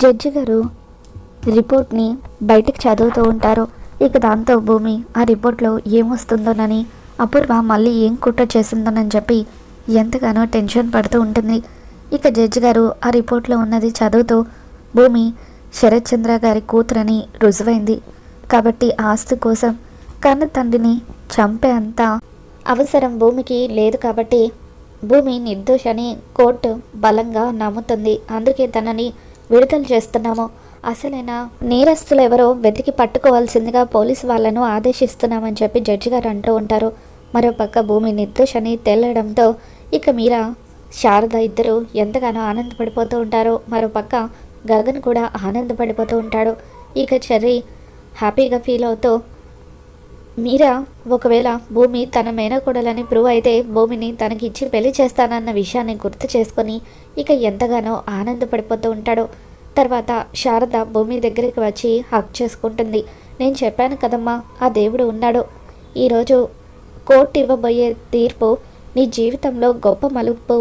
Judge గారు రిపోర్ట్ని బయటికి చదువుతూ ఉంటారు. ఇక దాంతో భూమి ఆ రిపోర్ట్లో ఏమొస్తుందోనని అపూర్వ మళ్ళీ ఏం కుట్ర చేసిందోనని చెప్పి ఎంతగానో టెన్షన్ పడుతూ ఉంటుంది. ఇక జడ్జి గారు ఆ రిపోర్ట్లో ఉన్నది చదువుతూ భూమి శరత్ చంద్ర గారి కూతురని రుజువైంది. కాబట్టి ఆస్తి కోసం కన్న తండ్రిని చంపే అంత అవసరం భూమికి లేదు కాబట్టి భూమి నిర్దోషని కోర్టు బలంగా నమ్ముతుంది. అందుకే తనని విడుదల చేస్తున్నాము. అసలైన నేరస్తులు ఎవరో వెతికి పట్టుకోవాల్సిందిగా పోలీసు వాళ్ళను ఆదేశిస్తున్నామని చెప్పి జడ్జి గారు అంటూ ఉంటారు. మరోపక్క భూమి నిర్దోషని తేలడంతో ఇక మీరా శారద ఇద్దరు ఎంతగానో ఆనందపడిపోతూ ఉంటారు. మరోపక్క గగన్ కూడా ఆనందపడిపోతూ ఉంటాడు. ఇక చెర్రీ హ్యాపీగా ఫీల్ అవుతూ మీరా ఒకవేళ భూమి తన మేనకోడలని ప్రూవ్ అయితే భూమిని తనకి ఇచ్చి పెళ్ళి చేస్తానన్న విషయాన్ని గుర్తు చేసుకొని ఇక ఎంతగానో ఆనందపడిపోతూ ఉంటాడు. తర్వాత శారద భూమి దగ్గరికి వచ్చి హక్ చేసుకుంటుంది. నేను చెప్పాను కదమ్మా ఆ దేవుడు ఉన్నాడు. ఈరోజు కోర్టు ఇవ్వబోయే తీర్పు నీ జీవితంలో గొప్ప మలుపు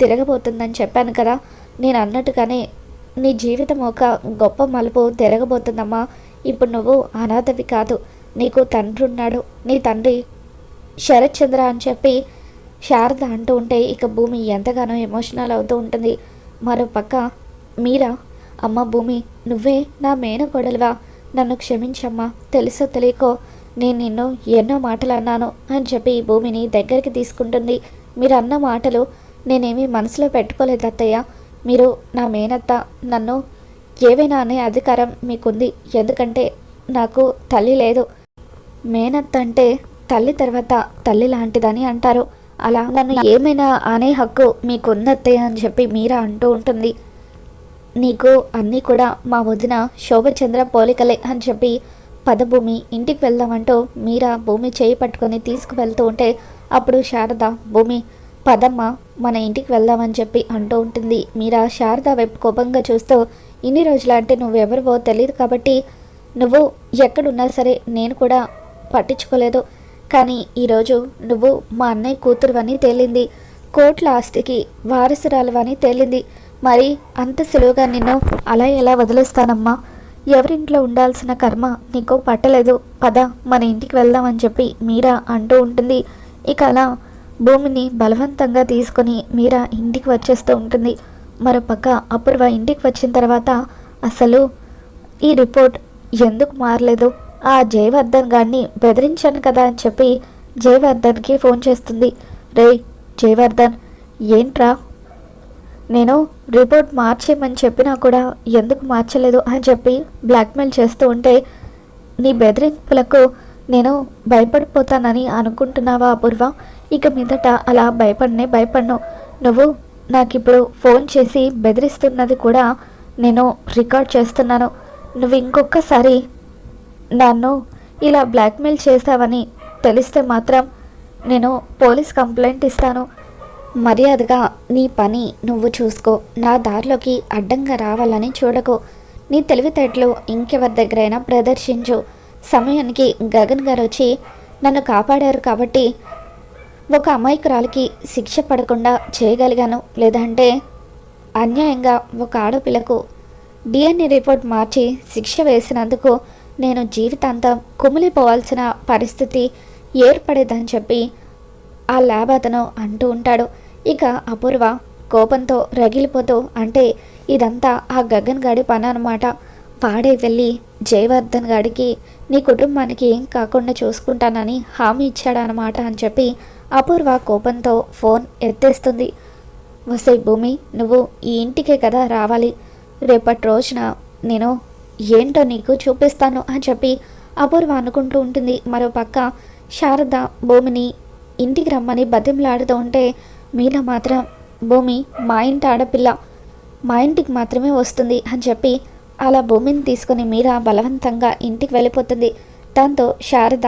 తిరగబోతుందని చెప్పాను కదా. నేను అన్నట్టుగానే నీ జీవితం ఒక గొప్ప మలుపు తిరగబోతుందమ్మా. ఇప్పుడు నువ్వు అనాథవి కాదు. నీకు తండ్రి ఉన్నాడు. నీ తండ్రి శరత్ చంద్ర అని చెప్పి శారద అంటూ ఉంటే ఇక భూమి ఎంతగానో ఎమోషనల్ అవుతూ ఉంటుంది. మరో పక్క మీరా అమ్మ భూమి నువ్వే నా మేనకోడలువా? నన్ను క్షమించమ్మా. తెలుసో తెలియకో నేను నిన్ను ఎన్నో మాటలు అన్నాను అని చెప్పి భూమిని దగ్గరికి తీసుకుంటుంది. మీరు అన్న మాటలు నేనేమీ మనసులో పెట్టుకోలేదు అత్తయ్య. మీరు నా మేనత్త. నన్ను ఏవైనా అనే అధికారం మీకుంది. ఎందుకంటే నాకు తల్లి లేదు. మేనత్త అంటే తల్లి తర్వాత తల్లి లాంటిదని అంటారు. అలా నన్ను ఏమైనా అనే హక్కు మీకుందత్తయ్య అని చెప్పి మీరా అంటూ ఉంటుంది. నీకు అన్నీ కూడా మా వదిన శోభచంద్ర పోలికలే అని చెప్పి పదభూమి ఇంటికి వెళ్దామంటూ మీరా భూమి చేయి పట్టుకొని తీసుకువెళ్తూ ఉంటే అప్పుడు శారద భూమి పదమ్మ మన ఇంటికి వెళ్దామని చెప్పి అంటూ ఉంటుంది. మీరా శారద వైపు కోపంగా చూస్తూ ఇన్ని రోజులు అంటే నువ్వెవరివో తెలియదు కాబట్టి నువ్వు ఎక్కడున్నా సరే నేను కూడా పట్టించుకోలేదు. కానీ ఈరోజు నువ్వు మా అన్నయ్య కూతురువని తేలింది. కోట్ల ఆస్తికి వారసురాలువని తేలింది. మరి అంత సులువుగా నిన్ను అలా ఎలా వదిలేస్తానమ్మా? ఎవరింట్లో ఉండాల్సిన కర్మ నీకు పట్టలేదు. పద మన ఇంటికి వెళ్దామని చెప్పి మీరా అంటూ ఉంటుంది. ఇక అలా భూమిని బలవంతంగా తీసుకొని మీరా ఇంటికి వచ్చేస్తూ ఉంటుంది. మరోపక్క అపూర్వ ఇంటికి వచ్చిన తర్వాత అసలు ఈ రిపోర్ట్ ఎందుకు మారలేదు? ఆ జయవర్ధన్ గారిని బెదిరించాను కదా అని చెప్పి జయవర్ధన్కి ఫోన్ చేస్తుంది. రే జయవర్ధన్ ఏంట్రా? నేను రిపోర్ట్ మార్చేయమని చెప్పినా కూడా ఎందుకు మార్చలేదు? అని చెప్పి బ్లాక్మెయిల్ చేస్తూ ఉంటే నీ బెదిరింపులకు నేను భయపడిపోతానని అనుకుంటున్నావా అపూర్వ? ఇక మీదట అలా భయపడనే భయపడను. నువ్వు నాకు ఇప్పుడు ఫోన్ చేసి బెదిరిస్తున్నది కూడా నేను రికార్డ్ చేస్తున్నాను. నువ్వు ఇంకొకసారి నన్ను ఇలా బ్లాక్మెయిల్ చేస్తావని తెలిస్తే మాత్రం నేను పోలీస్ కంప్లైంట్ ఇస్తాను. మర్యాదగా నీ పని నువ్వు చూసుకో. నా దారిలోకి అడ్డంగా రావాలని చూడకు. నీ తెలివితేటలు ఇంకెవరి దగ్గరైనా ప్రదర్శించు. సమయానికి గగన్ గారు వచ్చి నన్ను కాపాడారు కాబట్టి ఒక అమాయకురాలికి శిక్ష పడకుండా చేయగలిగాను. లేదంటే అన్యాయంగా ఒక ఆడపిల్లకు డిఎన్ఏ రిపోర్ట్ మార్చి శిక్ష వేసినందుకు నేను జీవితాంతం కుమిలిపోవాల్సిన పరిస్థితి ఏర్పడేదని చెప్పి ఆ ల్యాబ్ అతను అంటూ ఉంటాడు. ఇక అపూర్వ కోపంతో రగిలిపోతూ అంటే ఇదంతా ఆ గగన్ గాడి పని అనమాట వాడే వెళ్ళి జయవర్ధన్ గాడికి నీ కుటుంబానికి ఏం కాకుండా చూసుకుంటానని హామీ ఇచ్చాడనమాట అని చెప్పి అపూర్వ కోపంతో ఫోన్ ఎత్తేస్తుంది. వసై భూమి నువ్వు ఈ ఇంటికే కదా రావాలి. రేపటి రోజున నేను ఏంటో నీకు చూపిస్తాను అని చెప్పి అపూర్వ అనుకుంటూ ఉంటుంది. మరో పక్క శారద భూమిని ఇంటికి రమ్మని బతిమలాడుతూ ఉంటే మీలో మాత్రం భూమి మా ఇంటి ఆడపిల్ల మా ఇంటికి మాత్రమే వస్తుంది అని చెప్పి అలా భూమిని తీసుకొని మీరా బలవంతంగా ఇంటికి వెళ్ళిపోతుంది. దాంతో శారద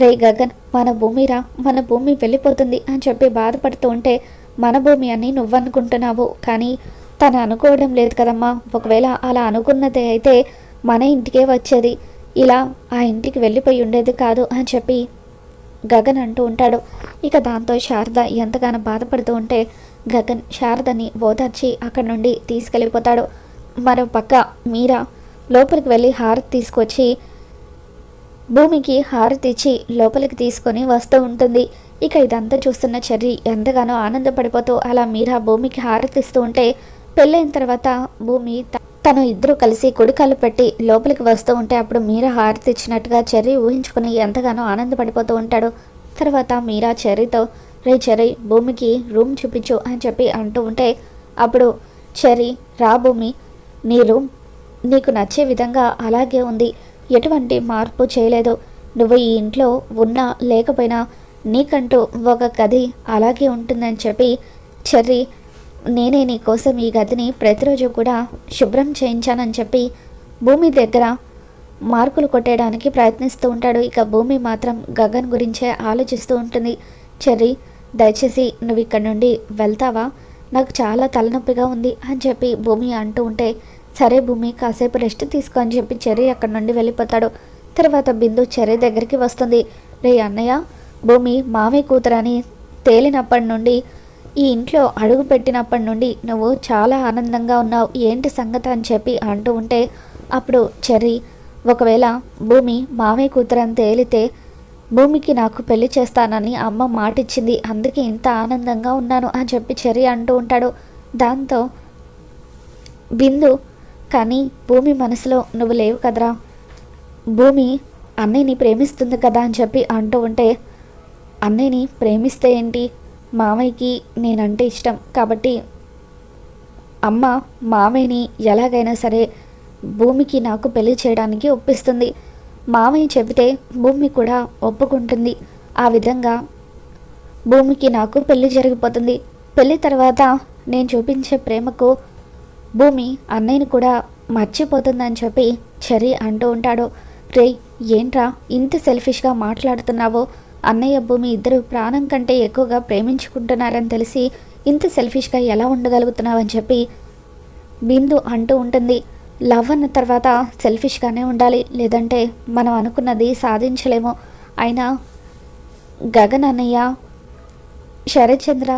రే గగన్ మన భూమిరా మన భూమి వెళ్ళిపోతుంది అని చెప్పి బాధపడుతూ ఉంటే మన భూమి అని నువ్వనుకుంటున్నావు. కానీ తను అనుకోవడం లేదు కదమ్మా. ఒకవేళ అలా అనుకున్నదే అయితే మన ఇంటికే వచ్చేది. ఇలా ఆ ఇంటికి వెళ్ళిపోయి ఉండేది కాదు అని చెప్పి గగన్ అంటూ ఉంటాడు. ఇక దాంతో శారద ఎంతగానో బాధపడుతూ ఉంటే గగన్ శారదని ఓదార్చి అక్కడి నుండి తీసుకెళ్ళిపోతాడు. మరో పక్క మీరా లోపలికి వెళ్ళి హారతి తీసుకొచ్చి భూమికి హారతి ఇచ్చి లోపలికి తీసుకొని వస్తూ ఉంటుంది. ఇక ఇదంతా చూస్తున్న చెర్రీ ఎంతగానో ఆనందపడిపోతూ అలా మీరా భూమికి హారతి ఇస్తూ ఉంటే పెళ్ళైన తర్వాత భూమి తను ఇద్దరు కలిసి కుడికాలు పెట్టి లోపలికి వస్తూ ఉంటే అప్పుడు మీరా హారతి ఇచ్చినట్టుగా చెర్రీ ఊహించుకుని ఎంతగానో ఆనందపడిపోతూ ఉంటాడు. తర్వాత మీరా చెర్రీతో రే చెర్రీ భూమికి రూమ్ చూపించు అని చెప్పి అంటూ ఉంటే అప్పుడు చెర్రీ రా భూమి నీ రూమ్ నీకు నచ్చే విధంగా అలాగే ఉంది. ఎటువంటి మార్పు చేయలేదు. నువ్వు ఈ ఇంట్లో ఉన్నా లేకపోయినా నీకంటూ ఒక గది అలాగే ఉంటుందని చెప్పి చెర్రీ నేనే నీ కోసం ఈ గదిని ప్రతిరోజు కూడా శుభ్రం చేయించానని చెప్పి భూమి దగ్గర మార్కులు కొట్టేయడానికి ప్రయత్నిస్తూ ఉంటాడు. ఇక భూమి మాత్రం గగన్ గురించే ఆలోచిస్తూ ఉంటుంది. చెర్రీ దయచేసి నువ్వు ఇక్కడ నుండి వెళ్తావా? నాకు చాలా తలనొప్పిగా ఉంది అని చెప్పి భూమి అంటూ ఉంటే సరే భూమి కాసేపు రెస్ట్ తీసుకో అని చెప్పి చెర్రీ అక్కడి నుండి వెళ్ళిపోతాడు. తర్వాత బిందు చెర్రీ దగ్గరికి వస్తుంది. రే అన్నయ్య భూమి మామయ్య కూతురని తేలినప్పటి నుండి ఈ ఇంట్లో అడుగు పెట్టినప్పటి నుండి నువ్వు చాలా ఆనందంగా ఉన్నావు ఏంటి సంగతి అని చెప్పి అంటూ ఉంటే అప్పుడు చెర్రీ ఒకవేళ భూమి మామయ్య కూతురని తేలితే భూమికి నాకు పెళ్ళి చేస్తానని అమ్మ మాటిచ్చింది అందుకే ఇంత ఆనందంగా ఉన్నాను అని చెప్పి చెర్రీ అంటూ ఉంటాడు. దాంతో బిందు కానీ భూమి మనసులో నువ్వు లేవు కదరా. భూమి అన్నయ్యని ప్రేమిస్తుంది కదా అని చెప్పి అంటూ ఉంటే అన్నయ్యని ప్రేమిస్తే ఏంటి? మామయ్యకి నేనంటే ఇష్టం. కాబట్టి అమ్మ మామయ్యని ఎలాగైనా సరే భూమికి నాకు పెళ్ళి చేయడానికి ఒప్పిస్తుంది. మామయ్య చెబితే భూమి కూడా ఒప్పుకుంటుంది. ఆ విధంగా భూమికి నాకు పెళ్ళి జరిగిపోతుంది. పెళ్ళి తర్వాత నేను చూపించే ప్రేమకు భూమి అన్నయ్యని కూడా మర్చిపోతుందని చెప్పి చెరి అంటూ ఉంటాడు. రే ఏంట్రా ఇంత సెల్ఫిష్గా మాట్లాడుతున్నావో? అన్నయ్య భూమి ఇద్దరు ప్రాణం కంటే ఎక్కువగా ప్రేమించుకుంటున్నారని తెలిసి ఇంత సెల్ఫిష్గా ఎలా ఉండగలుగుతున్నావని చెప్పి బిందు అంటూ ఉంటుంది. లవ్ అన్న తర్వాత సెల్ఫిష్గానే ఉండాలి. లేదంటే మనం అనుకున్నది సాధించలేము. అయినా గగన్ అన్నయ్య శరత్చంద్ర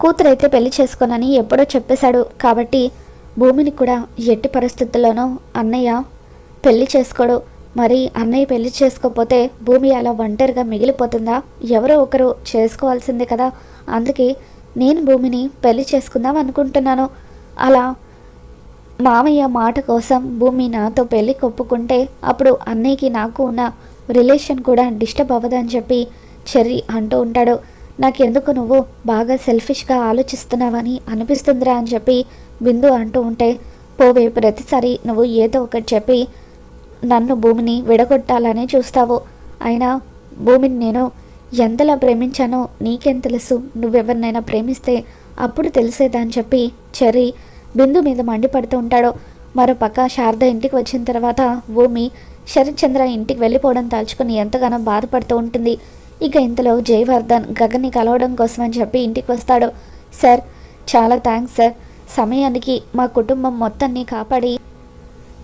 కూతురైతే పెళ్ళి చేసుకోనని ఎప్పుడో చెప్పేశాడు. కాబట్టి భూమిని కూడా ఎట్టి పరిస్థితుల్లోనూ అన్నయ్య పెళ్ళి చేసుకోడు. మరి అన్నయ్య పెళ్ళి చేసుకోకపోతే భూమి అలా ఒంటరిగా మిగిలిపోతుందా? ఎవరో ఒకరు చేసుకోవాల్సిందే కదా. అందుకే నేను భూమిని పెళ్ళి చేసుకుందాం అనుకుంటున్నాను. అలా మామయ్య మాట కోసం భూమి నాతో పెళ్ళి కొప్పుకుంటే అప్పుడు అన్నయ్యకి నాకు ఉన్న రిలేషన్ కూడా డిస్టర్బ్ అవ్వదని చెప్పి చెర్రీ అంటూ ఉంటాడు. నాకెందుకు నువ్వు బాగా సెల్ఫిష్గా ఆలోచిస్తున్నావని అనిపిస్తుందిరా అని చెప్పి బిందు అంటూ ఉంటే పోవే ప్రతిసారి నువ్వు ఏదో ఒకటి చెప్పి నన్ను భూమిని విడగొట్టాలని చూస్తావు. అయినా భూమిని నేను ఎంతలా ప్రేమించానో నీకేం తెలుసు. నువ్వెవరినైనా ప్రేమిస్తే అప్పుడు తెలిసేదని చెప్పి చెర్రీ బిందు మీద మండిపడుతూ ఉంటాడు. మరోపక్క శారద ఇంటికి వచ్చిన తర్వాత భూమి శరత్చంద్ర ఇంటికి వెళ్ళిపోవడం తలుచుకుని ఎంతగానో బాధపడుతూ ఉంటుంది. ఇక ఇంతలో జయవర్ధన్ గగన్ని కలవడం కోసం అని చెప్పి ఇంటికి వస్తాడు. సార్ చాలా థ్యాంక్స్ సార్. సమయానికి మా కుటుంబం మొత్తాన్ని కాపాడి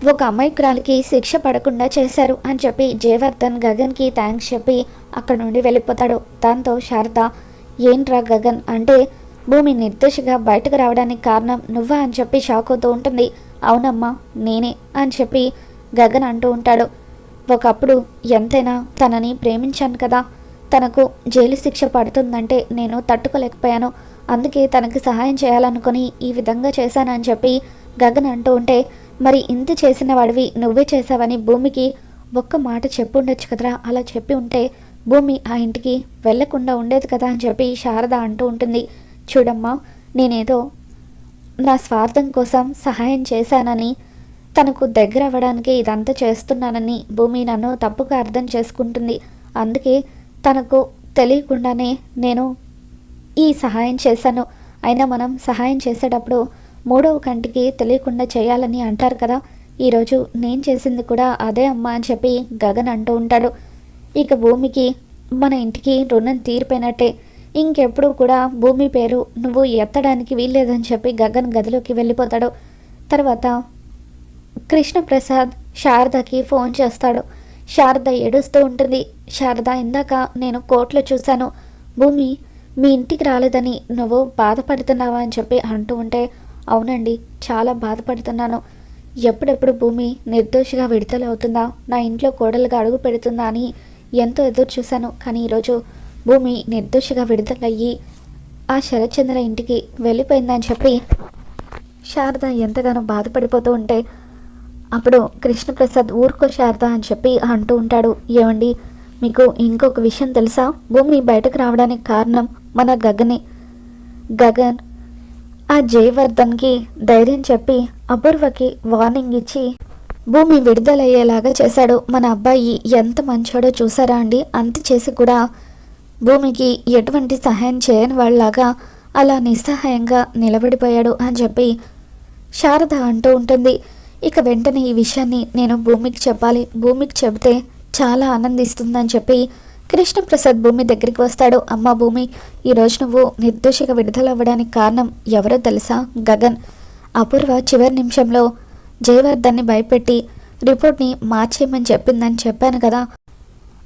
ఒక అమాయకురాలికి శిక్ష పడకుండా చేశారు అని చెప్పి జయవర్ధన్ గగన్కి థ్యాంక్స్ చెప్పి అక్కడ నుండి వెళ్ళిపోతాడు. దాంతో శారద ఏంట్రా గగన్? అంటే భూమి నిర్దోషిగా బయటకు రావడానికి కారణం నువ్వా? అని చెప్పి షాక్ అవుతూ ఉంటుంది. అవునమ్మా నేనే అని చెప్పి గగన్ అంటూ ఉంటాడు. ఒకప్పుడు ఎంతైనా తనని ప్రేమించాను కదా. తనకు జైలు శిక్ష పడుతుందంటే నేను తట్టుకోలేకపోయాను. అందుకే తనకు సహాయం చేయాలనుకుని ఈ విధంగా చేశానని చెప్పి గగన్ అంటూ ఉంటే మరి ఇంత చేసిన వాడివి నువ్వే చేసావని భూమికి ఒక్క మాట చెప్పుండొచ్చు కదరా. అలా చెప్పి ఉంటే భూమి ఆ ఇంటికి వెళ్ళకుండా ఉండేది కదా అని చెప్పి శారద అంటూ ఉంటుంది. చూడమ్మా నేనేదో నా స్వార్థం కోసం సహాయం చేశానని తనకు దగ్గర అవ్వడానికి ఇదంతా చేస్తున్నానని భూమి నన్ను తప్పుగా అర్థం చేసుకుంటుంది. అందుకే తనకు తెలియకుండానే నేను ఈ సహాయం చేశాను. అయినా మనం సహాయం చేసేటప్పుడు మూడవ కంటికి తెలియకుండా చేయాలని అంటారు కదా. ఈరోజు నేను చేసింది కూడా అదే అమ్మా అని చెప్పి గగన్ అంటూ ఉంటాడు. ఇక భూమికి మన ఇంటికి రుణం తీరిపోయినట్టే. ఇంకెప్పుడు కూడా భూమి పేరు నువ్వు ఎత్తడానికి వీల్లేదని చెప్పి గగన్ గదిలోకి వెళ్ళిపోతాడు. తర్వాత కృష్ణప్రసాద్ శారదకి ఫోన్ చేస్తాడు. శారద ఏడుస్తూ ఉంటుంది. శారద ఇందాక నేను కోర్టులో చూశాను. భూమి మీ ఇంటికి రాలేదని నువ్వు బాధపడుతున్నావా అని చెప్పి అంటూ ఉంటే అవునండి చాలా బాధపడుతున్నాను. ఎప్పుడెప్పుడు భూమి నిర్దోషిగా విడుదలవుతుందా నా ఇంట్లో కోడలుగా అడుగు పెడుతుందా అని ఎంతో ఎదురు చూశాను. కానీ ఈరోజు భూమి నిర్దోషిగా విడుదలయ్యి ఆ శరత్చంద్ర ఇంటికి వెళ్ళిపోయిందని చెప్పి శారద ఎంతగానో బాధపడిపోతూ ఉంటే అప్పుడు కృష్ణప్రసాద్ ఊరుకో శారద అని చెప్పి అంటూ ఉంటాడు. ఏమండి మీకు ఇంకొక విషయం తెలుసా? భూమి బయటకు రావడానికి కారణం మన గగనే. గగన్ ఆ జయవర్ధన్కి ధైర్యం చెప్పి అపూర్వకి వార్నింగ్ ఇచ్చి భూమి విడుదలయ్యేలాగా చేశాడు. మన అబ్బాయి ఎంత మంచోడో చూసారా అండి? అంత చేసి కూడా భూమికి ఎటువంటి సహాయం చేయని వాళ్ళలాగా అలా నిస్సహాయంగా నిలబడిపోయాడు అని చెప్పి శారద అంటూ ఉంటుంది. ఇక వెంటనే ఈ విషయాన్ని నేను భూమికి చెప్పాలి. భూమికి చెబితే చాలా ఆనందిస్తుందని చెప్పి కృష్ణప్రసాద్ భూమి దగ్గరికి వస్తాడు. అమ్మ భూమి ఈరోజు నువ్వు నిర్దోషిగా విడుదల అవ్వడానికి కారణం ఎవరో తెలుసా? గగన్. అపూర్వ చివరి నిమిషంలో జయవర్ధన్ని భయపెట్టి రిపోర్ట్ని మార్చేయమని చెప్పిందని చెప్పాను కదా.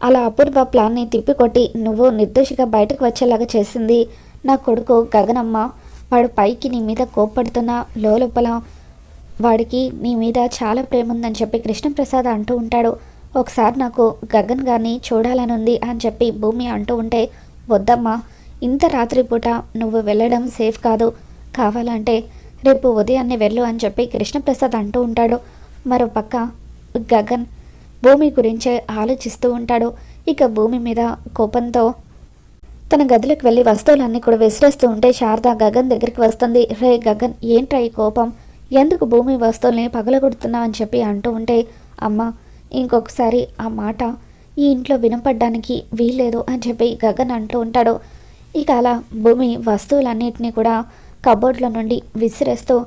అలా అపూర్వ ప్లాన్ని తిప్పికొట్టి నువ్వు నిర్దోషిగా బయటకు వచ్చేలాగా చేసింది నా కొడుకు గగనమ్మ. వాడు పైకి నీ మీద కోప్పడుతున్నా లోపల వాడికి నీ మీద చాలా ప్రేమ ఉందని చెప్పి కృష్ణప్రసాద్ అంటూ ఉంటాడు. ఒకసారి నాకు గగన్ గారిని చూడాలని ఉంది అని చెప్పి భూమి అంటూ ఉంటే వద్దమ్మా ఇంత రాత్రిపూట నువ్వు వెళ్ళడం సేఫ్ కాదు. కావాలంటే రేపు ఉదయాన్నే వెళ్ళు అని చెప్పి కృష్ణప్రసాద్ అంటూ ఉంటాడు. మరో పక్క గగన్ భూమి గురించే ఆలోచిస్తూ ఉంటాడు. ఇక భూమి మీద కోపంతో తన గదిలోకి వెళ్ళి వస్తువులన్నీ కూడా విసిరేస్తూ ఉంటే శారద గగన్ దగ్గరికి వస్తుంది. రే గగన్ ఏంట్రా ఈ కోపం? ఎందుకు భూమి వస్తువుల్ని పగలగొడుతున్నావు? అని చెప్పి అంటూ ఉంటే అమ్మ ఇంకొకసారి ఆ మాట ఈ ఇంట్లో వినపడ్డానికి వీల్లేదు అని చెప్పి గగన్ అంటూ ఉంటాడు. ఇక అలా భూమి వస్తువులన్నిటినీ కూడా కబోర్డ్ల నుండి విసిరేస్తూ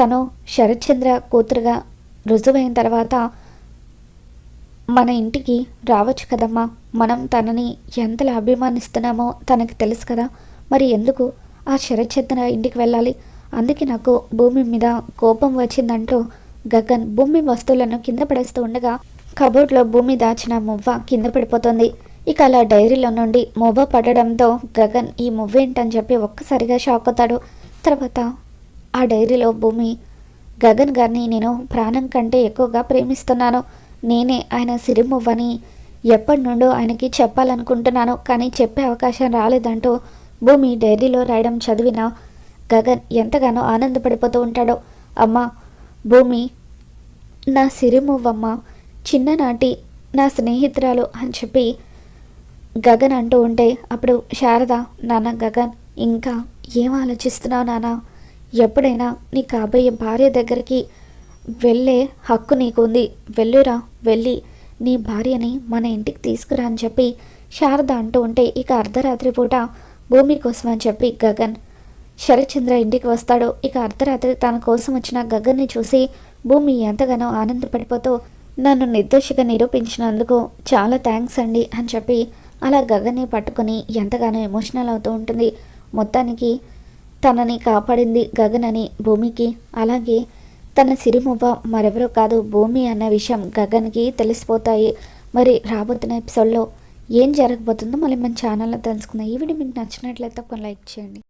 తను శరత్చంద్ర కూతురుగా రుజువైన తర్వాత మన ఇంటికి రావచ్చు కదమ్మా. మనం తనని ఎంతలా అభిమానిస్తున్నామో తనకి తెలుసు కదా. మరి ఎందుకు ఆ శరత్చంద్ర ఇంటికి వెళ్ళాలి? అందుకే నాకు భూమి మీద కోపం వచ్చిందంటూ గగన్ భూమి వస్తువులను కింద పడేస్తూ ఉండగా కబోర్డ్లో భూమి దాచిన మువ్వ కింద పడిపోతుంది. ఇక అలా డైరీలో నుండి మువ్వ పడడంతో గగన్ ఈ మువ్వ ఏంటని చెప్పి ఒక్కసారిగా షాక్ అవుతాడు. తర్వాత ఆ డైరీలో భూమి గగన్ గారిని నేను ప్రాణం కంటే ఎక్కువగా ప్రేమిస్తున్నాను. నేనే ఆయన సిరిమువ్వని ఎప్పటి నుండో ఆయనకి చెప్పాలనుకుంటున్నాను కానీ చెప్పే అవకాశం రాలేదంటూ భూమి డైరీలో రాయడం చదివిన గగన్ ఎంతగానో ఆనందపడిపోతూ ఉంటాడో. అమ్మ భూమి నా సిరిమువ్వమ్మ చిన్ననాటి నా స్నేహితురాలు అని చెప్పి గగన్ అంటూ ఉంటే అప్పుడు శారద నాన్న గగన్ ఇంకా ఏం ఆలోచిస్తున్నావు నాన్న? ఎప్పుడైనా నీ కాబోయే భార్య దగ్గరికి వెళ్ళే హక్కు నీకుంది. వెళ్ళురా వెళ్ళి నీ భార్యని మన ఇంటికి తీసుకురా అని చెప్పి శారద అంటూ ఉంటే ఇక అర్ధరాత్రి పూట భూమి కోసం అని చెప్పి గగన్ శరత్చంద్ర ఇంటికి వస్తాడు. ఇక అర్ధరాత్రి తన కోసం వచ్చిన గగన్ని చూసి భూమి ఎంతగానో ఆనందపడిపోతూ నన్ను నిర్దోషిగా నిరూపించినందుకు చాలా థ్యాంక్స్ అండి అని చెప్పి అలా గగన్ని పట్టుకొని ఎంతగానో ఎమోషనల్ అవుతూ ఉంటుంది. మొత్తానికి తనని కాపాడింది గగన్ అని భూమికి. అలాగే తన సిరిమువ్వ మరెవరో కాదు భూమి అన్న విషయం గగన్కి తెలిసిపోతాయి. మరి రాబోతున్న ఎపిసోడ్లో ఏం జరగబోతుందో మళ్ళీ మన ఛానల్లో తెలుసుకుందాం. ఈ వీడియో మీకు నచ్చినట్లయితే ఒక లైక్ చేయండి.